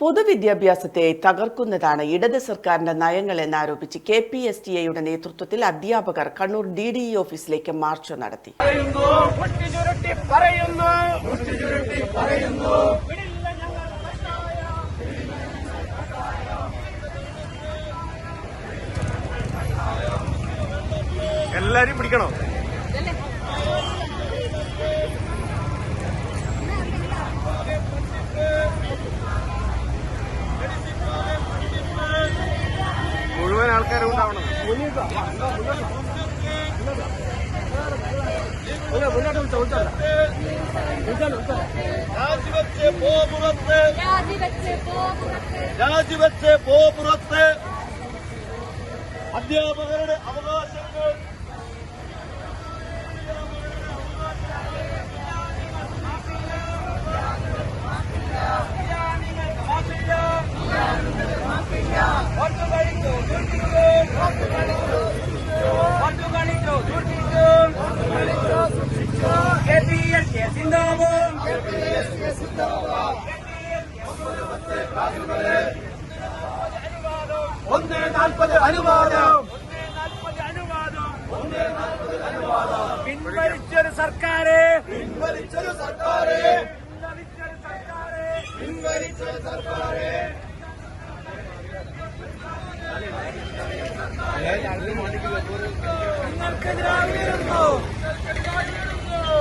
പൊതുവിദ്യാഭ്യാസത്തെ തകർക്കുന്നതാണ് ഇടത് സർക്കാരിന്റെ നയങ്ങൾ എന്നാരോപിച്ച് കെ പി എസ് ടി എയുടെ നേതൃത്വത്തിൽ അധ്യാപകർ കണ്ണൂർ ഡി ഡി ഇ ഓഫീസിലേക്ക് മാർച്ച് നടത്തി. എല്ലാരും പിടിക്കണോ? രാജിവെച്ച് പോ പുറത്ത്. രാജിവെച്ച് പോ പുറത്ത്. അധ്യാപകരുടെ അവകാശങ്ങൾ ഒന്ന് നാൽപ്പത് അനുവാദം. പിൻവലിച്ചൊരു സർക്കാര്. പിൻവലിച്ചൊരു സർക്കാര്. പിൻവലിച്ചൊരു സർക്കാര്. നിങ്ങൾക്കെതിരായിരുന്നു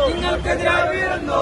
നിങ്ങൾക്കെതിരായിരുന്നു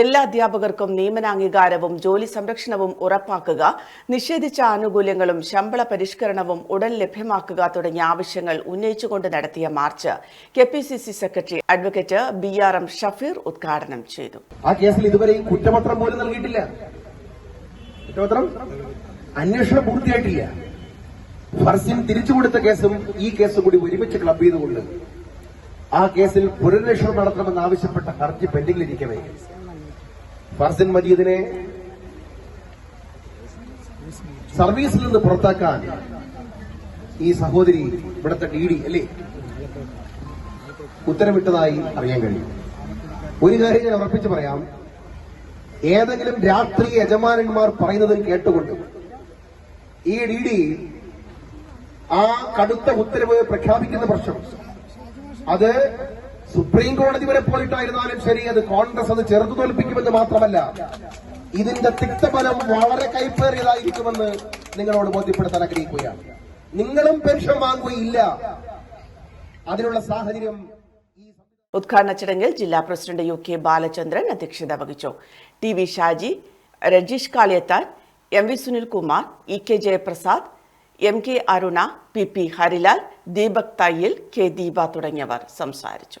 എല്ലാ അധ്യാപകർക്കും നിയമനാംഗീകാരവും ജോലി സംരക്ഷണവും ഉറപ്പാക്കുക നിഷേധിച്ച ആനുകൂല്യങ്ങളും ശമ്പള പരിഷ്കരണവും ഉടൻ ലഭ്യമാക്കുക തുടങ്ങിയ ആവശ്യങ്ങൾ ഉന്നയിച്ചുകൊണ്ട് നടത്തിയ march K P C C secretary advocate B R M Shafeer ഉദ്ഘാടനം ചെയ്തു. ആ കേസിൽ ഇതുവരെ കുറ്റപത്രം പോലും നൽകിയിട്ടില്ല. കുറ്റപത്രം അന്വേഷണം പൂർത്തിയായിട്ടില്ല. ഫർസിൻ തിരിച്ചു കൊടുത്ത കേസും ഈ കേസും കൂടി ഒരുമിച്ച് ക്ലബ് ചെയ്തുകൊണ്ട് ആ കേസിൽ പുനരന്വേഷണം നടത്തണമെന്ന് ആവശ്യപ്പെട്ട ഹർജി പെൻഡിംഗിലിരിക്കവേ ഫർസിൻ മജീദിനെ സർവീസിൽ നിന്ന് പുറത്താക്കാൻ ഈ സഹോദരി ഇവിടുത്തെ ഡി ഡി അല്ലേ? ഉത്തരവിട്ടതായി അറിയാൻ കഴിയും. ഒരു കാര്യം ഞാൻ ഉറപ്പിച്ചു പറയാം. ഏതെങ്കിലും രാത്രി യജമാനന്മാർ പറയുന്നത് കേട്ടുകൊണ്ട് ഈ ഡി ഡി ആ കടുത്ത ഉത്തരവ് പ്രഖ്യാപിക്കുന്ന പ്രശ്നം. അത് സുപ്രീം കോടതി വരെ പോയിട്ടായിരുന്നാലും ശരി അത് കോൺഗ്രസ് അത് ചെറുതു തോൽപ്പിക്കുമെന്ന് മാത്രമല്ല ഇതിന്റെ തിക്തഫലം വളരെ കൈപ്പേറിയതായിരിക്കുമെന്ന് നിങ്ങളോട് ബോധ്യപ്പെടുത്താൻ ആഗ്രഹിക്കുകയാണ്. നിങ്ങളും പെൻഷൻ വാങ്ങുകയില്ല. അതിനുള്ള സാഹചര്യം ഉദ്ഘാടന ചടങ്ങിൽ ജില്ലാ പ്രസിഡന്റ് യു കെ ബാലചന്ദ്രൻ അധ്യക്ഷത വഹിച്ചു. T V Shaji Rajeesh Kaliyathan M V Sunilkumar E K Jayaprasad M K Aruna P P Harilal Deepak Thayyil K Deepa തുടങ്ങിയവർ സംസാരിച്ചു.